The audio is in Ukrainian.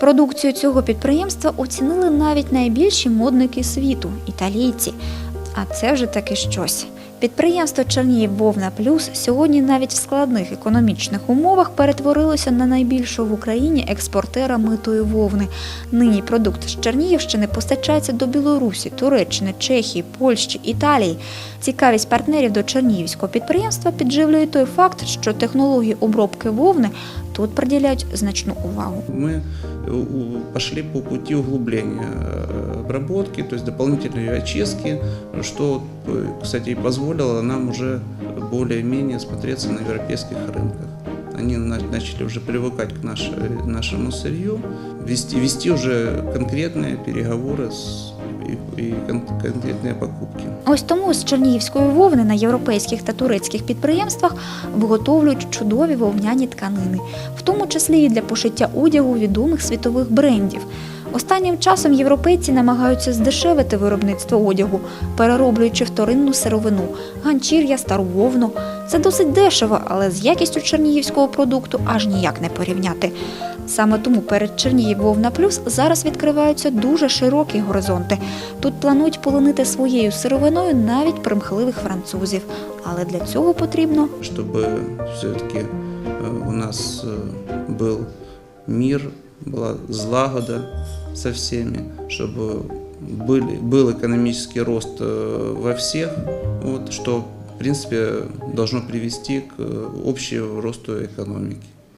Продукцію цього підприємства оцінили навіть найбільші модники світу італійці. А це вже таки щось. Підприємство Чернігів Вовна Плюс сьогодні навіть в складних економічних умовах перетворилося на найбільшого в Україні експортера митої вовни. Нині продукт з Чернігівщини постачається до Білорусі, Туреччини, Чехії, Польщі, Італії. Цікавість партнерів до чернігівського підприємства підживлює той факт, що технології обробки вовни тут приділяють значну увагу. Мы э, у- пошли по пути углубления э, обработки, то есть дополнительной ее очистки, что, э, кстати, и позволило нам уже более-менее смотреться на европейских рынках. Они на- начали уже привыкать к наше- нашему сырью, вести, вести уже конкретные переговоры с, и, и кон- покупки. Ось тому з чернігівської вовни на європейських та турецьких підприємствах виготовлюють чудові вовняні тканини, в тому числі і для пошиття одягу відомих світових брендів. Останнім часом європейці намагаються здешевити виробництво одягу, перероблюючи вторинну сировину, ганчір'я, стару вовну. Це досить дешево, але з якістю чернігівського продукту аж ніяк не порівняти. Саме тому перед Чернігів Вовна Плюс зараз відкриваються дуже широкі горизонти. Тут планують полонити своєю сировиною навіть примхливих французів. Але для цього потрібно чтобы все-таки у нас э, был мир, была злагода со всеми, чтобы были, был экономический рост э, во всех, вот, что в принципе должно привести к э, общему росту экономики.